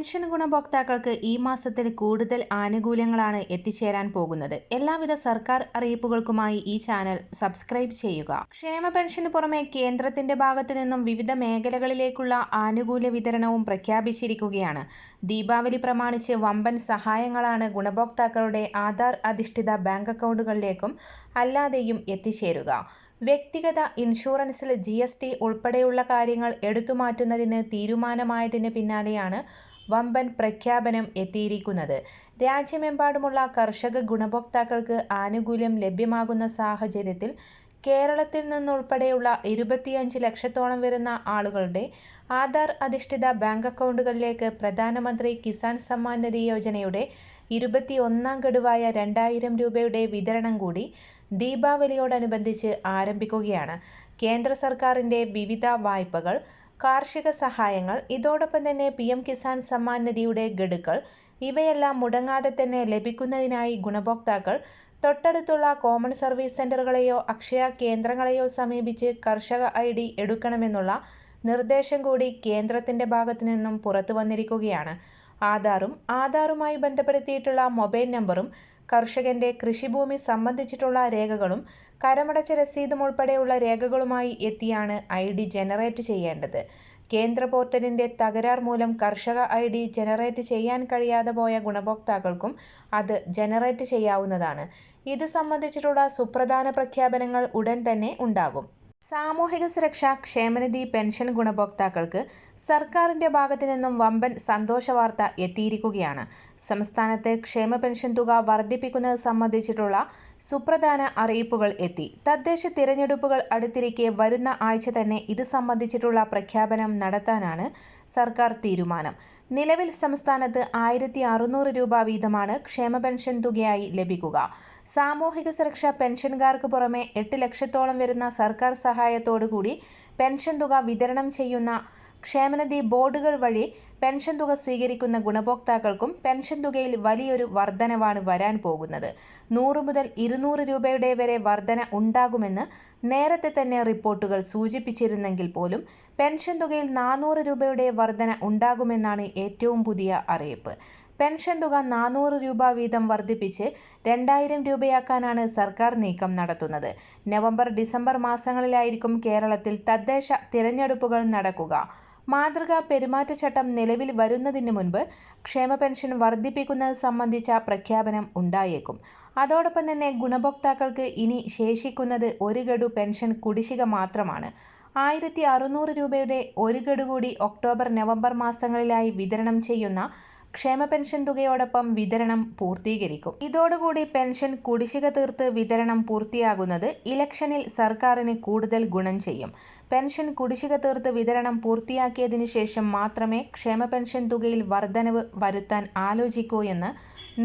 Pension ഗുണഭോക്താക്കൾക്ക് ഈ മാസത്തിൽ കൂടുതൽ ആനുകൂല്യങ്ങളാണ് എത്തിച്ചേരാൻ പോകുന്നത്. എല്ലാവിധ സർക്കാർ അറിയിപ്പുകൾക്കുമായി ഈ ചാനൽ സബ്സ്ക്രൈബ് ചെയ്യുക. ക്ഷേമ പെൻഷന് പുറമെ കേന്ദ്രത്തിന്റെ ഭാഗത്തു നിന്നും വിവിധ മേഖലകളിലേക്കുള്ള ആനുകൂല്യ വിതരണവും പ്രഖ്യാപിച്ചിരിക്കുകയാണ്. ദീപാവലി പ്രമാണിച്ച് വമ്പൻ സഹായങ്ങളാണ് ഗുണഭോക്താക്കളുടെ ആധാർ അധിഷ്ഠിത ബാങ്ക് അക്കൗണ്ടുകളിലേക്കും അല്ലാതെയും എത്തിച്ചേരുക. വ്യക്തിഗത ഇൻഷുറൻസിൽ ജി എസ് ടി ഉൾപ്പെടെയുള്ള കാര്യങ്ങൾ എടുത്തു എടുത്തുമാറ്റുന്നതിന് തീരുമാനമായതിന് പിന്നാലെയാണ് വമ്പൻ പ്രഖ്യാപനം എത്തിയിരിക്കുന്നത്. രാജ്യമെമ്പാടുമുള്ള കർഷക ഗുണഭോക്താക്കൾക്ക് ആനുകൂല്യം ലഭ്യമാകുന്ന സാഹചര്യത്തിൽ കേരളത്തിൽ നിന്നുൾപ്പെടെയുള്ള ഇരുപത്തിയഞ്ച് ലക്ഷത്തോളം വരുന്ന ആളുകളുടെ ആധാർ അധിഷ്ഠിത ബാങ്ക് അക്കൗണ്ടുകളിലേക്ക് പ്രധാനമന്ത്രി കിസാൻ സമ്മാൻ നിധി യോജനയുടെ ഇരുപത്തിയൊന്നാം ഗഡുവായ രണ്ടായിരം രൂപയുടെ വിതരണം കൂടി ദീപാവലിയോടനുബന്ധിച്ച് ആരംഭിക്കുകയാണ്. കേന്ദ്ര സർക്കാരിന്റെ വിവിധ വായ്പകൾ കാർഷിക സഹായങ്ങൾ ഇതോടൊപ്പം തന്നെ പി എം കിസാൻ സമ്മാൻ നിധിയുടെ ഗഡുക്കൾ ഇവയെല്ലാം മുടങ്ങാതെ തന്നെ ലഭിക്കുന്നതിനായി ഗുണഭോക്താക്കൾ തൊട്ടടുത്തുള്ള കോമൺ സർവീസ് സെന്ററുകളെയോ അക്ഷയ കേന്ദ്രങ്ങളെയോ സമീപിച്ച് കർഷക ഐ ഡി എടുക്കണമെന്നുള്ള നിർദ്ദേശം കൂടി കേന്ദ്രത്തിന്റെ ഭാഗത്തു നിന്നും പുറത്തു വന്നിരിക്കുകയാണ്. ആധാറും ആധാറുമായി ബന്ധപ്പെടുത്തിയിട്ടുള്ള മൊബൈൽ നമ്പറും കർഷകന്റെ കൃഷിഭൂമി സംബന്ധിച്ചിട്ടുള്ള രേഖകളും കരമടച്ച രസീതും ഉൾപ്പെടെയുള്ള രേഖകളുമായി എത്തിയാണ് ഐ ഡി ജനറേറ്റ് ചെയ്യേണ്ടത്. കേന്ദ്ര പോർട്ടലിന്റെ തകരാർ മൂലം കർഷക ഐ ഡി ജനറേറ്റ് ചെയ്യാൻ കഴിയാതെ പോയ ഗുണഭോക്താക്കൾക്കും അത് ജനറേറ്റ് ചെയ്യാവുന്നതാണ്. ഇത് സംബന്ധിച്ചിട്ടുള്ള സുപ്രധാന പ്രഖ്യാപനങ്ങൾ ഉടൻ തന്നെ ഉണ്ടാകും. സാമൂഹിക സുരക്ഷാ ക്ഷേമനിധി പെൻഷൻ ഗുണഭോക്താക്കൾക്ക് സർക്കാരിന്റെ ഭാഗത്തു നിന്നും വമ്പൻ സന്തോഷ വാർത്ത എത്തിയിരിക്കുകയാണ്. സംസ്ഥാനത്തെ ക്ഷേമ പെൻഷൻ തുക വർദ്ധിപ്പിക്കുന്നത് സംബന്ധിച്ചിട്ടുള്ള സുപ്രധാന അറിയിപ്പുകൾ എത്തി. തദ്ദേശ തിരഞ്ഞെടുപ്പുകൾ അടുത്തിരിക്കെ വരുന്ന ആഴ്ച തന്നെ ഇത് സംബന്ധിച്ചിട്ടുള്ള പ്രഖ്യാപനം നടത്താനാണ് സർക്കാർ തീരുമാനം. നിലവിൽ സംസ്ഥാനത്ത് ആയിരത്തി അറുന്നൂറ് രൂപ വീതമാണ് ക്ഷേമ പെൻഷൻ തുകയായി ലഭിക്കുക. സാമൂഹിക സുരക്ഷാ പെൻഷൻകാർക്ക് പുറമെ എട്ട് ലക്ഷത്തോളം വരുന്ന സർക്കാർ സഹായത്തോടുകൂടി പെൻഷൻ തുക വിതരണം ചെയ്യുന്ന ക്ഷേമനിധി ബോർഡുകൾ വഴി പെൻഷൻ തുക സ്വീകരിക്കുന്ന ഗുണഭോക്താക്കൾക്കും പെൻഷൻ തുകയിൽ വലിയൊരു വർധനവാണ് വരാൻ പോകുന്നത്. നൂറ് മുതൽ ഇരുന്നൂറ് രൂപയുടെ വരെ വർധന ഉണ്ടാകുമെന്ന് നേരത്തെ തന്നെ റിപ്പോർട്ടുകൾ സൂചിപ്പിച്ചിരുന്നെങ്കിൽ പോലും പെൻഷൻ തുകയിൽ നാനൂറ് രൂപയുടെ വർധന ഉണ്ടാകുമെന്നാണ് ഏറ്റവും പുതിയ അറിയിപ്പ്. പെൻഷൻ തുക നാനൂറ് രൂപ വീതം വർദ്ധിപ്പിച്ച് രണ്ടായിരം രൂപയാക്കാനാണ് സർക്കാർ നീക്കം നടത്തുന്നത്. നവംബർ ഡിസംബർ മാസങ്ങളിലായിരിക്കും കേരളത്തിൽ തദ്ദേശ തിരഞ്ഞെടുപ്പുകൾ നടക്കുക. മാതൃകാ പെരുമാറ്റച്ചട്ടം നിലവിൽ വരുന്നതിന് മുൻപ് ക്ഷേമ പെൻഷൻ വർദ്ധിപ്പിക്കുന്നത് സംബന്ധിച്ച പ്രഖ്യാപനം ഉണ്ടായേക്കും. അതോടൊപ്പം തന്നെ ഗുണഭോക്താക്കൾക്ക് ഇനി ശേഷിക്കുന്നത് ഒരു ഗഡു പെൻഷൻ കുടിശ്ശിക മാത്രമാണ്. ആയിരത്തി അറുന്നൂറ് രൂപയുടെ ഒരു ഗഡു കൂടി ഒക്ടോബർ നവംബർ മാസങ്ങളിലായി വിതരണം ചെയ്യുന്ന ക്ഷേമ പെൻഷൻ തുകയോടൊപ്പം വിതരണം പൂർത്തീകരിക്കും. ഇതോടുകൂടി പെൻഷൻ കുടിശ്ശിക തീർത്ത് വിതരണം പൂർത്തിയാകുന്നത് ഇലക്ഷനിൽ സർക്കാരിന് കൂടുതൽ ഗുണം ചെയ്യും. പെൻഷൻ കുടിശ്ശിക തീർത്ത് വിതരണം പൂർത്തിയാക്കിയതിനു ശേഷം മാത്രമേ ക്ഷേമ പെൻഷൻ തുകയിൽ വർധനവ് വരുത്താൻ ആലോചിക്കൂ എന്ന്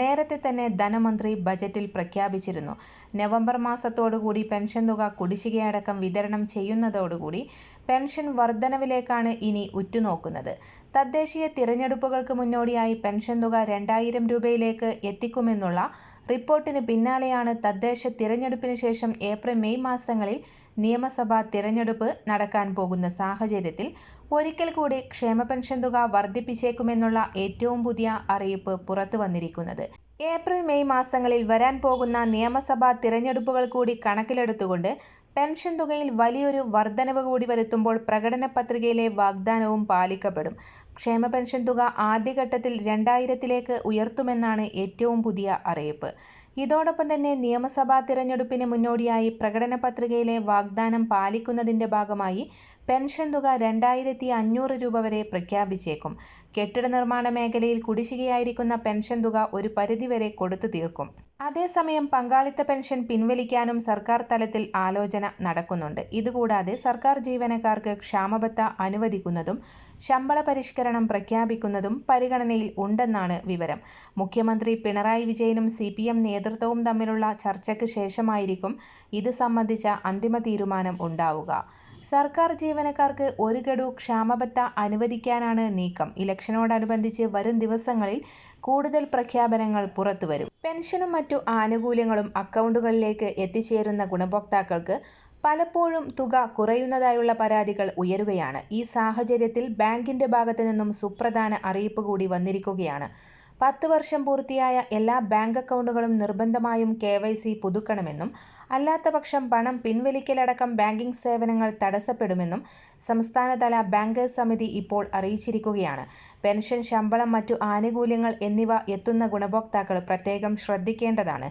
നേരത്തെ തന്നെ ധനമന്ത്രി ബജറ്റിൽ പ്രഖ്യാപിച്ചിരുന്നു. നവംബർ മാസത്തോടുകൂടി പെൻഷൻ തുക കുടിശ്ശികയടക്കം വിതരണം ചെയ്യുന്നതോടുകൂടി പെൻഷൻ വർധനവിലേക്കാണ് ഇനി ഉറ്റുനോക്കുന്നത്. തദ്ദേശീയ തിരഞ്ഞെടുപ്പുകൾക്ക് മുന്നോടിയായി പെൻഷൻ തുക രണ്ടായിരം രൂപയിലേക്ക് എത്തിക്കുമെന്നുള്ള റിപ്പോർട്ടിന് പിന്നാലെയാണ് തദ്ദേശ തിരഞ്ഞെടുപ്പിന് ശേഷം ഏപ്രിൽ മെയ് മാസങ്ങളിൽ നിയമസഭാ തിരഞ്ഞെടുപ്പ് നടക്കാൻ പോകുന്ന സാഹചര്യത്തിൽ ഒരിക്കൽ കൂടി ക്ഷേമ പെൻഷൻ തുക വർദ്ധിപ്പിച്ചേക്കുമെന്നുള്ള ഏറ്റവും പുതിയ അറിയിപ്പ് പുറത്തു വന്നിരിക്കുന്നത്. ഏപ്രിൽ മെയ് മാസങ്ങളിൽ വരാൻ പോകുന്ന നിയമസഭാ തിരഞ്ഞെടുപ്പുകൾ കൂടി കണക്കിലെടുത്തുകൊണ്ട് പെൻഷൻ തുകയിൽ വലിയൊരു വർധനവ് കൂടി വരുത്തുമ്പോൾ പ്രകടന പത്രികയിലെ വാഗ്ദാനവും പാലിക്കപ്പെടും. ക്ഷേമ പെൻഷൻ തുക ആദ്യഘട്ടത്തിൽ രണ്ടായിരത്തിലേക്ക് ഉയർത്തുമെന്നാണ് ഏറ്റവും പുതിയ അറിയിപ്പ്. ഇതോടൊപ്പം തന്നെ നിയമസഭാ തിരഞ്ഞെടുപ്പിന് മുന്നോടിയായി പ്രകടന പത്രികയിലെ വാഗ്ദാനം പാലിക്കുന്നതിന്റെ ഭാഗമായി പെൻഷൻ തുക രണ്ടായിരത്തി അഞ്ഞൂറ് രൂപ വരെ പ്രഖ്യാപിച്ചേക്കും. കെട്ടിട നിർമ്മാണ മേഖലയിൽ കുടിശ്ശികയായിരിക്കുന്ന പെൻഷൻ തുക ഒരു പരിധിവരെ കൊടുത്തു തീർക്കും. അതേസമയം പങ്കാളിത്ത പെൻഷൻ പിൻവലിക്കാനും സർക്കാർ തലത്തിൽ ആലോചന നടക്കുന്നുണ്ട്. ഇതുകൂടാതെ സർക്കാർ ജീവനക്കാർക്ക് ക്ഷാമബത്ത അനുവദിക്കുന്നതും ശമ്പള പരിഷ്കരണം പ്രഖ്യാപിക്കുന്നതും പരിഗണനയിൽ ഉണ്ടെന്നാണ് വിവരം. മുഖ്യമന്ത്രി പിണറായി വിജയനും സി നേതൃത്വവും തമ്മിലുള്ള ചർച്ചയ്ക്ക് ശേഷമായിരിക്കും ഇത് സംബന്ധിച്ച അന്തിമ തീരുമാനം ഉണ്ടാവുക. സർക്കാർ ജീവനക്കാർക്ക് ഒരു ഗഡു ക്ഷാമബത്ത അനുവദിക്കാനാണ് നീക്കം. ഇലക്ഷനോടനുബന്ധിച്ച് വരും ദിവസങ്ങളിൽ കൂടുതൽ പ്രഖ്യാപനങ്ങൾ പുറത്തുവരും. പെൻഷനും മറ്റു ആനുകൂല്യങ്ങളും അക്കൗണ്ടുകളിലേക്ക് എത്തിച്ചേരുന്ന ഗുണഭോക്താക്കൾക്ക് പലപ്പോഴും തുക കുറയുന്നതായുള്ള പരാതികൾ ഉയരുകയാണ്. ഈ സാഹചര്യത്തിൽ ബാങ്കിന്റെ ഭാഗത്തു നിന്നും സുപ്രധാന അറിയിപ്പ് കൂടി വന്നിരിക്കുകയാണ്. പത്ത് വർഷം പൂർത്തിയായ എല്ലാ ബാങ്ക് അക്കൗണ്ടുകളും നിർബന്ധമായും കെ വൈ സി പുതുക്കണമെന്നും അല്ലാത്തപക്ഷം പണം പിൻവലിക്കലടക്കം ബാങ്കിംഗ് സേവനങ്ങൾ തടസ്സപ്പെടുമെന്നും സംസ്ഥാനതല ബാങ്കേഴ്സ് സമിതി ഇപ്പോൾ അറിയിച്ചിരിക്കുകയാണ്. പെൻഷൻ ശമ്പളം മറ്റു ആനുകൂല്യങ്ങൾ എന്നിവ എത്തുന്ന ഗുണഭോക്താക്കൾ പ്രത്യേകം ശ്രദ്ധിക്കേണ്ടതാണ്.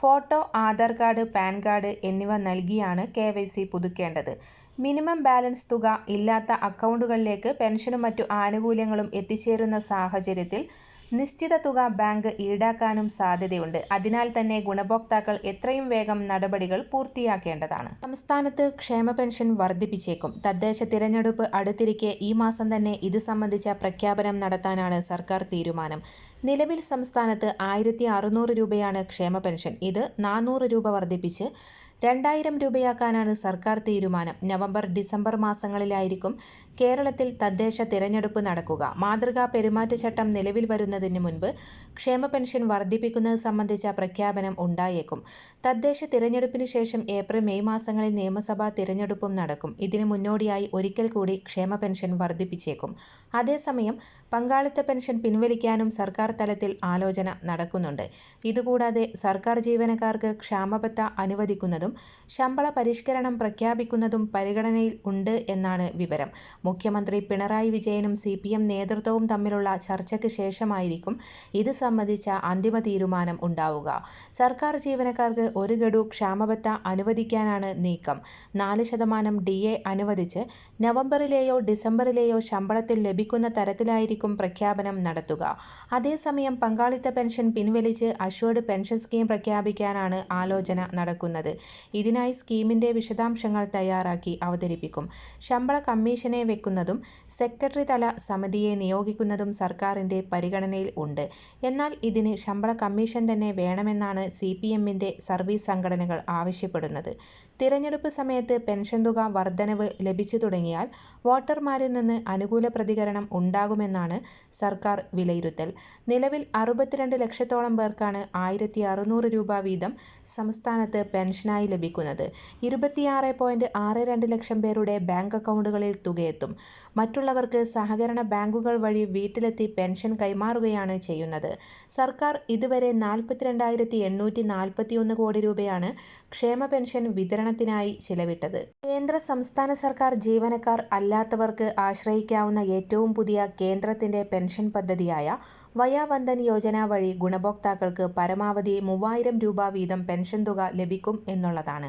Photo Aadhaar card PAN card എന്നിവ നൽകിയാണ് കെ വൈ സി പുതുക്കേണ്ടത്. മിനിമം ബാലൻസ് തുക ഇല്ലാത്ത അക്കൗണ്ടുകളിലേക്ക് പെൻഷനും മറ്റു ആനുകൂല്യങ്ങളും എത്തിച്ചേരുന്ന സാഹചര്യത്തിൽ നിശ്ചിത തുക ബാങ്ക് ഈടാക്കാനും സാധ്യതയുണ്ട്. അതിനാൽ തന്നെ ഗുണഭോക്താക്കൾ എത്രയും വേഗം നടപടികൾ പൂർത്തിയാക്കേണ്ടതാണ്. സംസ്ഥാനത്ത് ക്ഷേമ പെൻഷൻ വർദ്ധിപ്പിച്ചേക്കും. തദ്ദേശ തിരഞ്ഞെടുപ്പ് അടുത്തിരിക്കെ ഈ മാസം തന്നെ ഇത് സംബന്ധിച്ച പ്രഖ്യാപനം നടത്താനാണ് സർക്കാർ തീരുമാനം. നിലവിൽ സംസ്ഥാനത്ത് ആയിരത്തി അറുന്നൂറ് രൂപയാണ് ക്ഷേമ പെൻഷൻ. ഇത് നാനൂറ് രൂപ വർദ്ധിപ്പിച്ച് രണ്ടായിരം രൂപയാക്കാനാണ് സർക്കാർ തീരുമാനം. നവംബർ ഡിസംബർ മാസങ്ങളിലായിരിക്കും കേരളത്തിൽ തദ്ദേശ തിരഞ്ഞെടുപ്പ് നടക്കുക. മാതൃകാ പെരുമാറ്റച്ചട്ടം നിലവിൽ വരുന്നതിന് മുൻപ് ക്ഷേമ പെൻഷൻ വർദ്ധിപ്പിക്കുന്നത് സംബന്ധിച്ച പ്രഖ്യാപനം ഉണ്ടായേക്കും. തദ്ദേശ തിരഞ്ഞെടുപ്പിന് ശേഷം ഏപ്രിൽ മെയ് മാസങ്ങളിൽ നിയമസഭാ തിരഞ്ഞെടുപ്പും നടക്കും. ഇതിനു മുന്നോടിയായി ഒരിക്കൽ കൂടി ക്ഷേമ പെൻഷൻ വർദ്ധിപ്പിച്ചേക്കും. അതേസമയം പങ്കാളിത്ത പെൻഷൻ പിൻവലിക്കാനും സർക്കാർ തലത്തിൽ ആലോചന നടക്കുന്നുണ്ട്. ഇതുകൂടാതെ സർക്കാർ ജീവനക്കാർക്ക് ക്ഷാമബത്ത അനുവദിക്കുന്നതും ശമ്പള പരിഷ്കരണം പ്രഖ്യാപിക്കുന്നതും പരിഗണനയിൽ ഉണ്ട് എന്നാണ് വിവരം. മുഖ്യമന്ത്രി പിണറായി വിജയനും സി പി എം നേതൃത്വവും തമ്മിലുള്ള ചർച്ചയ്ക്ക് ശേഷമായിരിക്കും ഇത് സംബന്ധിച്ച അന്തിമ തീരുമാനം ഉണ്ടാവുക. സർക്കാർ ജീവനക്കാർക്ക് ഒരു ഗഡു ക്ഷാമബത്ത അനുവദിക്കാനാണ് നീക്കം. നാല് ശതമാനം ഡി എ അനുവദിച്ച് നവംബറിലെയോ ഡിസംബറിലെയോ ശമ്പളത്തിൽ ലഭിക്കുന്ന തരത്തിലായിരിക്കും പ്രഖ്യാപനം നടത്തുക. അതേസമയം പങ്കാളിത്ത പെൻഷൻ പിൻവലിച്ച് അഷ്വേർഡ് പെൻഷൻ സ്കീം പ്രഖ്യാപിക്കാനാണ് ആലോചന നടക്കുന്നത്. ഇതിനായി സ്കീമിന്റെ വിശദാംശങ്ങൾ തയ്യാറാക്കി അവതരിപ്പിക്കും. ശമ്പള കമ്മീഷനെ വെക്കുന്നതും സെക്രട്ടറി തല സമിതിയെ നിയോഗിക്കുന്നതും സർക്കാരിന്റെ പരിഗണനയിൽ ഉണ്ട്. എന്നാൽ ഇതിന് ശമ്പള കമ്മീഷൻ തന്നെ വേണമെന്നാണ് സി പി എമ്മിന്റെ സർവീസ് സംഘടനകൾ ആവശ്യപ്പെടുന്നത്. തിരഞ്ഞെടുപ്പ് സമയത്ത് പെൻഷൻ തുക വർധനവ് ലഭിച്ചു തുടങ്ങിയാൽ വോട്ടർമാരിൽ നിന്ന് അനുകൂല പ്രതികരണം ഉണ്ടാകുമെന്നാണ് സർക്കാർ വിലയിരുത്തൽ. നിലവിൽ അറുപത്തിരണ്ട് ലക്ഷത്തോളം പേർക്കാണ് ആയിരത്തി അറുന്നൂറ് രൂപ വീതം സംസ്ഥാനത്ത് പെൻഷനായി ലഭിക്കുന്നത്. ഇരുപത്തിയാറ് പോയിന്റ് ആറ് രണ്ട് ലക്ഷം പേരുടെ ബാങ്ക് അക്കൗണ്ടുകളിൽ തുകയെത്തും. മറ്റുള്ളവർക്ക് സഹകരണ ബാങ്കുകൾ വഴി വീട്ടിലെത്തി പെൻഷൻ കൈമാറുകയാണ് ചെയ്യുന്നത്. സർക്കാർ ഇതുവരെ നാൽപ്പത്തിരണ്ടായിരത്തി എണ്ണൂറ്റി നാൽപ്പത്തിയൊന്ന് കോടി രൂപയാണ് ക്ഷേമ പെൻഷൻ വിതരണത്തിനായി ചിലവിട്ടത്. കേന്ദ്ര സംസ്ഥാന സർക്കാർ ജീവനക്കാർ അല്ലാത്തവർക്ക് ആശ്രയിക്കാവുന്ന ഏറ്റവും പുതിയ കേന്ദ്രത്തിന്റെ പെൻഷൻ പദ്ധതിയായ വയാവന്ദൻ യോജന വഴി ഗുണഭോക്താക്കൾക്ക് പരമാവധി മൂവായിരം രൂപ വീതം പെൻഷൻ തുക ലഭിക്കും എന്നുള്ളതാണ്.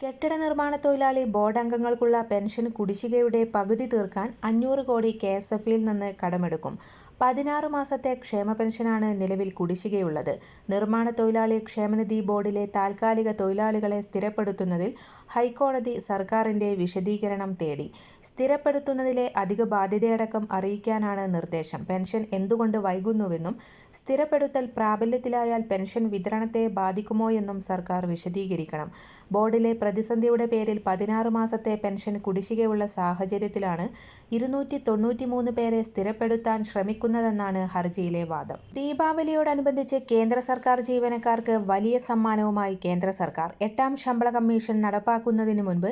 കെട്ടിട നിർമ്മാണ തൊഴിലാളി ബോർഡ് അംഗങ്ങൾക്കുള്ള പെൻഷൻ കുടിശ്ശികയുടെ പകുതി തീർക്കാൻ അഞ്ഞൂറ് കോടി കെ എസ് എഫിൽ നിന്ന് കടമെടുക്കും. പതിനാറ് മാസത്തെ ക്ഷേമ പെൻഷനാണ് നിലവിൽ കുടിശ്ശികയുള്ളത്. നിർമ്മാണ തൊഴിലാളി ക്ഷേമനിധി ബോർഡിലെ താൽക്കാലിക തൊഴിലാളികളെ സ്ഥിരപ്പെടുത്തുന്നതിൽ ഹൈക്കോടതി സർക്കാരിന്റെ വിശദീകരണം തേടി. സ്ഥിരപ്പെടുത്തുന്നതിലെ അധിക ബാധ്യതയടക്കം അറിയിക്കാനാണ് നിർദ്ദേശം. പെൻഷൻ എന്തുകൊണ്ട് വൈകുന്നുവെന്നും സ്ഥിരപ്പെടുത്തൽ പ്രാബല്യത്തിലായാൽ പെൻഷൻ വിതരണത്തെ ബാധിക്കുമോയെന്നും സർക്കാർ വിശദീകരിക്കണം. ബോർഡിലെ പ്രതിസന്ധിയുടെ പേരിൽ പതിനാറ് മാസത്തെ പെൻഷൻ കുടിശ്ശികയുള്ള സാഹചര്യത്തിലാണ് ഇരുന്നൂറ്റി പേരെ സ്ഥിരപ്പെടുത്താൻ ശ്രമിക്കുന്നത് ഭയക്കുന്നതെന്നാണ് ഹർജിയിലെ വാദം. ദീപാവലിയോടനുബന്ധിച്ച് കേന്ദ്ര സർക്കാർ ജീവനക്കാർക്ക് വലിയ സമ്മാനവുമായി കേന്ദ്ര സർക്കാർ എട്ടാം ശമ്പള കമ്മീഷൻ നടപ്പാക്കുന്നതിന് മുൻപ്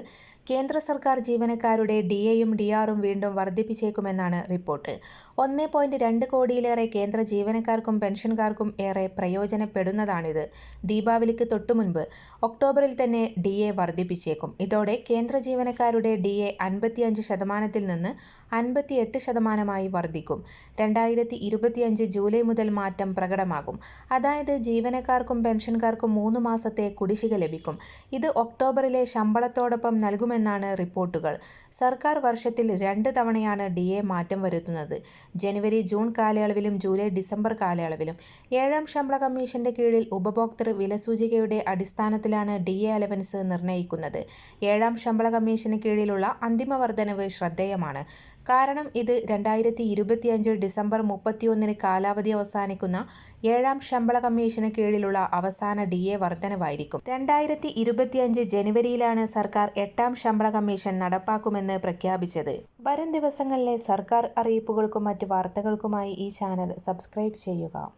കേന്ദ്ര സർക്കാർ ജീവനക്കാരുടെ ഡി എയും ഡി ആറും വീണ്ടും വർദ്ധിപ്പിച്ചേക്കുമെന്നാണ് റിപ്പോർട്ട്. ഒന്ന് പോയിന്റ് രണ്ട് കോടിയിലേറെ കേന്ദ്ര ജീവനക്കാർക്കും പെൻഷൻകാർക്കും ഏറെ പ്രയോജനപ്പെടുന്നതാണിത്. ദീപാവലിക്ക് തൊട്ടുമുൻപ് ഒക്ടോബറിൽ തന്നെ ഡി എ വർദ്ധിപ്പിച്ചേക്കും. ഇതോടെ കേന്ദ്ര ജീവനക്കാരുടെ ഡി എ അൻപത്തിയഞ്ച് ശതമാനത്തിൽ നിന്ന് അൻപത്തിയെട്ട് ശതമാനമായി വർദ്ധിക്കും. രണ്ടായിരത്തി ഇരുപത്തിയഞ്ച് ജൂലൈ മുതൽ മാറ്റം പ്രകടമാകും. അതായത് ജീവനക്കാർക്കും പെൻഷൻകാർക്കും മൂന്ന് മാസത്തെ കുടിശ്ശിക ലഭിക്കും. ഇത് ഒക്ടോബറിലെ ശമ്പളത്തോടൊപ്പം നൽകുമെന്നാണ് റിപ്പോർട്ടുകൾ. സർക്കാർ വർഷത്തിൽ രണ്ട് തവണയാണ് ഡി എ മാറ്റം വരുത്തുന്നത്. ജനുവരി ജൂൺ കാലയളവിലും ജൂലൈ ഡിസംബർ കാലയളവിലും. ഏഴാം ശമ്പള കമ്മീഷന്റെ കീഴിൽ ഉപഭോക്തൃ വിലസൂചികയുടെ അടിസ്ഥാനത്തിലാണ് ഡി എ അലവൻസ് നിർണയിക്കുന്നത് ഏഴാം ശമ്പള കമ്മീഷന് കീഴിലുള്ള അന്തിമ വർധനവ് ശ്രദ്ധേയമാണ്. കാരണം ഇത് രണ്ടായിരത്തി ഇരുപത്തിയഞ്ച് ഡിസംബർ മുപ്പത്തിയൊന്നിന് കാലാവധി അവസാനിക്കുന്ന ഏഴാം ശമ്പള കമ്മീഷന് കീഴിലുള്ള അവസാന ഡി എ വർധനവായിരിക്കും. രണ്ടായിരത്തി ഇരുപത്തിയഞ്ച് ജനുവരിയിലാണ് സർക്കാർ എട്ടാം ശമ്പള കമ്മീഷൻ നടപ്പാക്കുമെന്ന് പ്രഖ്യാപിച്ചത്. വരും ദിവസങ്ങളിലെ സർക്കാർ അറിയിപ്പുകൾക്കും മറ്റ് വാർത്തകൾക്കുമായി ഈ ചാനൽ സബ്സ്ക്രൈബ് ചെയ്യുക.